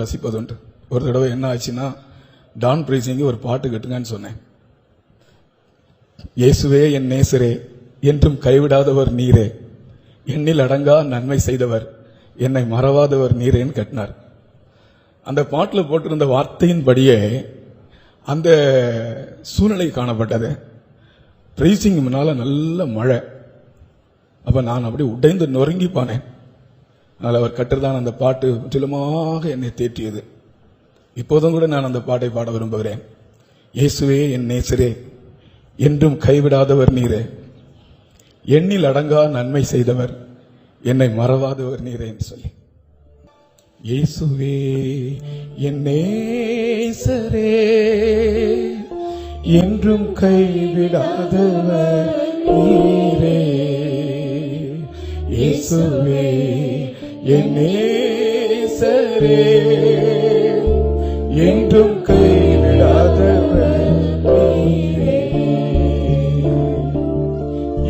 ரசிப்பதுண்டு. ஒரு தடவை என்ன ஆச்சுன்னா டான் பிரீசிங்க ஒரு பாட்டு கட்டுங்கன்னு சொன்னேன். இயேசுவே என் நேசரே என்றும் கைவிடாதவர் நீரே. எண்ணில் அடங்கா நன்மை செய்தவர் என்னை மறவாதவர் நீரேன்னு கட்டினார் அந்த பாட்டில் போட்டிருந்த வார்த்தையின்படியே அந்த சூழ்நிலை காணப்பட்டது. பிரீசிங் முன்னால நல்ல மழை. அப்ப நான் அப்படி உடைந்து நொறுங்கி போனேன். அதனால் அவர் கட்டுறதான அந்த பாட்டு முற்றிலுமாக என்னை தேற்றியது. இப்போதும் கூட நான் அந்த பாட்டை பாட விரும்புகிறேன். இயேசுவே என் நேசரே என்றும் கைவிடாதவர் நீரே. எண்ணில் அடங்கா நன்மை செய்தவர் என்னை மறவாதவர் நீரே என்று சொல்லி. இயேசுவே என் நேசரே என்றும் கைவிடாதவர் நீரே. இயேசுவே என் என்றும் கைவிடாதவர்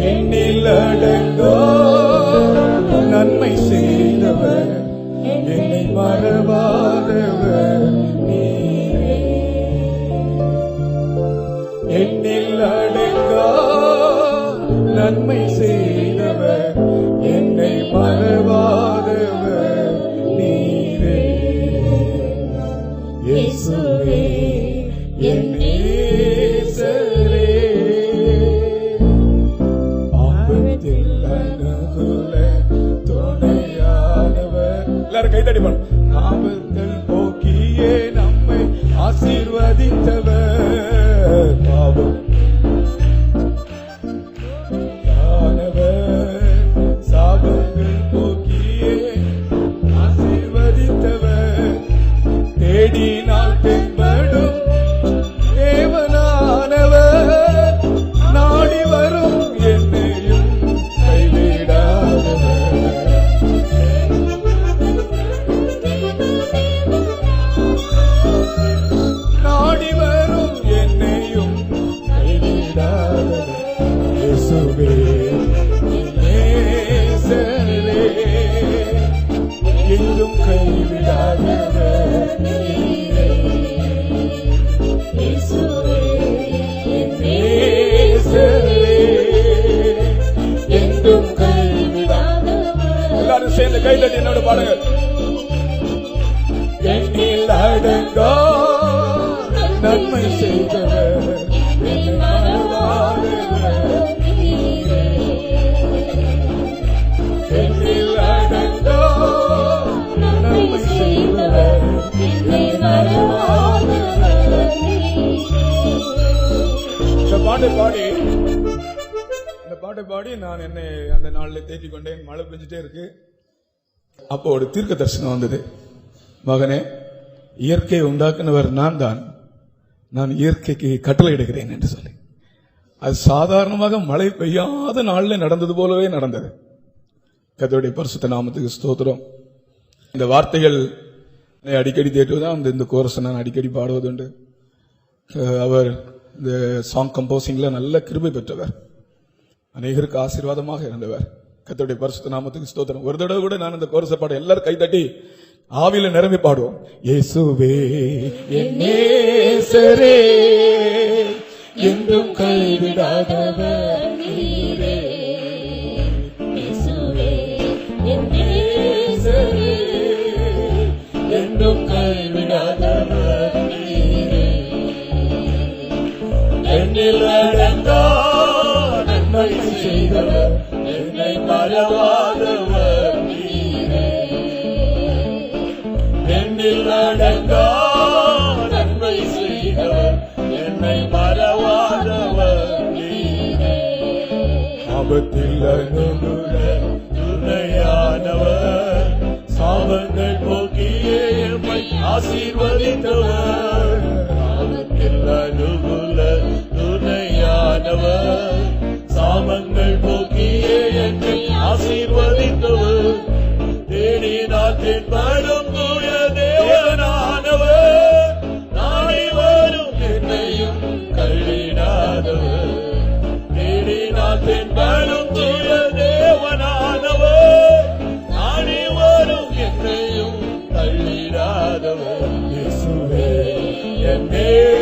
என்னில் அடங்கோ நன்மை செய்தவர் என்னை மறவாதவர் என்னில் எண்ணில் அடங்கா நன்மை செய்தவர் என்னை மறவாதவர் நீரே. இயேசுவே என் நேசரே. ஆபத்தில் அனுகூல துணையானவர். எல்லாரும் கைதடிப்பான் menina. எல்லாரும் சேர்ந்து கைதட்டி என்னோட பாடுங்க. எண்ணில் அடங்கா நன்மை செய்தவர் என்னை மறவாதவர் எண்ணில் அடங்கா நன்மை செய்தவர் என்னை மறவாதவர் இந்த பாட்டை பாடி இந்த பாட்டை பாடி நான் என்னை அந்த நாளில் தேற்றிக் கொண்டேன். மழை பெஞ்சிட்டே இருக்கு. அப்போ ஒரு தீர்க்க தரிசனம் வந்தது. மகனே இயற்கையை உண்டாக்குனவர் நான் தான். நான் இயற்கைக்கு கட்டளை இடுகிறேன் என்று சொல்லி. அது சாதாரணமாக மழை பெய்யாத நாளில் நடந்தது போலவே நடந்தது. கத்தோடைய பரிசுத்த நாமத்துக்கு ஸ்தோத்திரம். இந்த வார்த்தைகள் அடிக்கடி தேற்றுவதான் அந்த இந்த கோரஸை நான் அடிக்கடி பாடுவதுண்டு. அவர் இந்த சாங் கம்போசிங்ல நல்ல கிருபை பெற்றவர். அநேகருக்கு ஆசீர்வாதமாக இருந்தவர். கத்தோடைய பரிசுத்த நாமத்துக்கு ஸ்தோத்திரம். ஒரு தடவை கூட நான் இந்த கோரச பாடம் எல்லாரும் கைதட்டி ஆவில நிரம்பி பாடுவோம். இயேசுவே என்றும் கைவிடாதவர் சாபத்தில் அனுகுல துணையானவர். சாபங்கள் போக்கியே ஆசீர்வதித்தவர். என்